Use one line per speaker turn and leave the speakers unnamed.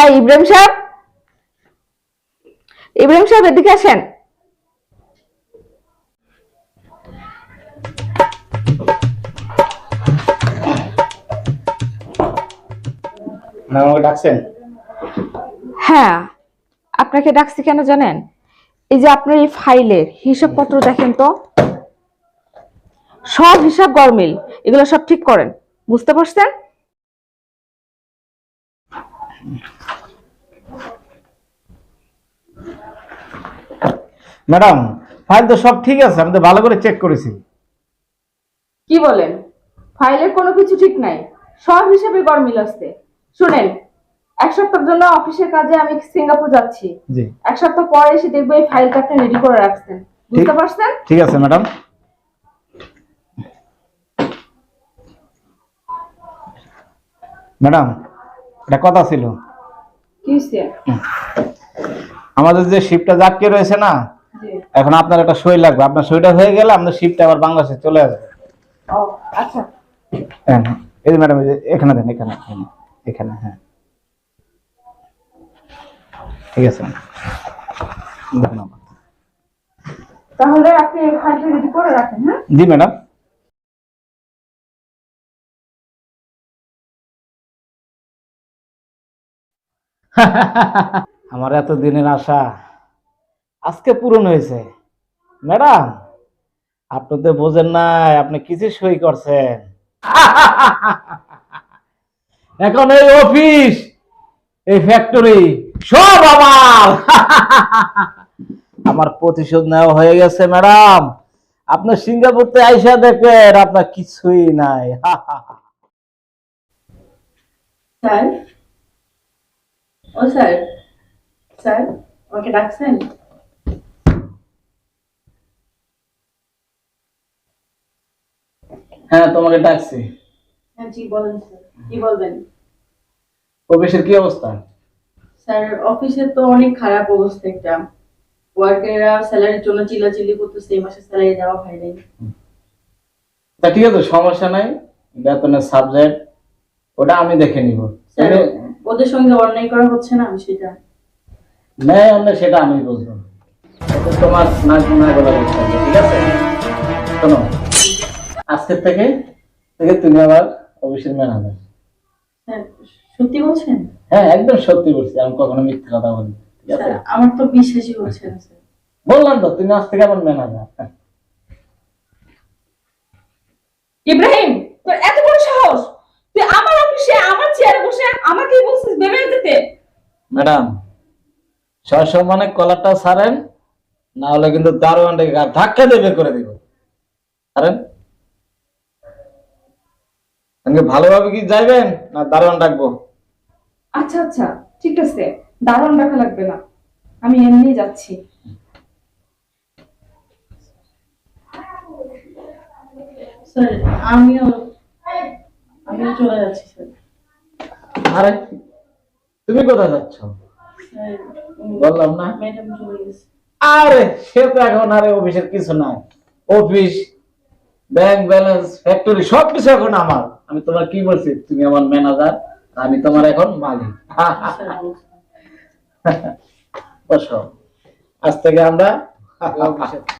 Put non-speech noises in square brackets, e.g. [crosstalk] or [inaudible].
এই ইব্রাহিম সাহেব। ইব্রাহিম সাহেব এদিকে আসেন।
ডাকছেন?
হ্যাঁ আপনাকে ডাকছি কেন জানেন? এই যে আপনার এই ফাইলের হিসাবপত্র দেখেন তো। সব হিসাব গরমিল এগুলো সব ঠিক করেন। বুঝতে পারছেন?
ম্যাডাম ফাইল তো সব ঠিক আছে আমি তো ভালো করে চেক করেছি।
কি বলেন? ফাইলের কোনো কিছু ঠিক নাই? সব হিসাবে গরমিল আসছে শুনেন এক সপ্তাহের জন্য অফিসের কাজে আমি সিঙ্গাপুর যাচ্ছি।
জি।
এক সপ্তাহ পরে এসে দেখব এই ফাইলটা আপনি রেডি করে রাখছেন। বুঝতে পারছেন?
ঠিক আছে ম্যাডাম। ম্যাডাম এটা কথা ছিল।
কি
আমাদের যে শিপটা জাটকে রয়েছে না এখন আপনার একটা সই লাগবে। আপনার সইটা হয়ে গেলে আপনার শিপটা আবার বাংলাদেশে চলে
আসবে। আচ্ছা।
হ্যাঁ হ্যাঁ। এই যে ম্যাডাম এখানে দেন এখানে এখানে, হ্যাঁ। ঠিক আছে। ধন্যবাদ।
তাহলে আপনি ফাইলটা রেডি করে রাখেন হ্যাঁ?
জি ম্যাডাম [laughs] আমার এত দিনের আশা। আজকে পূরণ হয়েছে। ম্যাডাম, আপনি তো বোঝেন নাই, আপনি কিছু সই করছেন? [laughs] এখন এই অফিস, এই ফ্যাক্টরি সব আমার। [laughs] আমার প্রতিশোধ নেওয়া হয়ে গেছে, ম্যাডাম। আপনার সিঙ্গাপুরতে আইসা দেখবেন, আপনার কিছুই নাই। [laughs]
স্যার? ও স্যার স্যার, আমাকে ডাকছেন
হ্যাঁ তোমাকে ডাকছি।
হ্যাঁ জি বলেন স্যার। কি বলবেন?
অফিসের কি অবস্থা?
স্যার অফিসে তো অনেক খারাপ অবস্থা একটা। ওয়ার্কাররা স্যালারির জন্য চিল্লাচিল্লি করতেছে এই মাসে স্যালারি দেওয়া হয় নাই।
তা ঠিক আছে সমস্যা নাই। বেতনের সাবজেক্ট ওটা আমি দেখে নিব।
ওদের সঙ্গে অন্যায় করা হচ্ছে না আমি সেটা
নেই অন্য সেটা আমি বুঝব তোমার না না বলা বুঝতে হবে, ঠিক আছে? শোনো। আজকের থেকে থেকে তুমি আমার অফিসের ম্যানেজার
স্যার সত্যি বলছেন?
হ্যাঁ একদম সত্যি বলছি আমি কখনো মিথ্যে কথা বলি ঠিক আছে?
আমার তো বিশ্বাসই হচ্ছে না
বললাম তো তুমি আজ থেকে আমার ম্যানেজার
ইব্রাহিম তোর এত বড় সাহস? তুই আমার অফিসে আমার চেয়ারে বসে আমাকেই বলছিস ভেবে যেতে
ম্যাডাম সসম্মানে কলারটা সারেন না হলে কিন্তু দারোয়ানটাকে ধাক্কা দিয়ে বের করে দিব। সারেন সঙ্গে ভালোভাবে কি যাইবেন? না দারোয়ান ডাকবো?
আচ্ছা আচ্ছা ঠিক আছে। দারুণ রাখা লাগবে না। আমি এমনি যাচ্ছি।
স্যার আমিও আমিও চলে যাচ্ছি স্যার।
আরে তুমি কোথায় যাচ্ছ? বললাম না।
ম্যাডাম চলে গেছে।
আরে সে তো এখন আরে অফিসের কিছু নাই। অফিস ব্যাংক ব্যালেন্স ফ্যাক্টরি সব কিছু এখন আমার। আমি তোমার কি বলছি? তুমি আমার ম্যানেজার আমি তোমার এখন মালিক। [laughs] বসো। আজ থেকে আমরা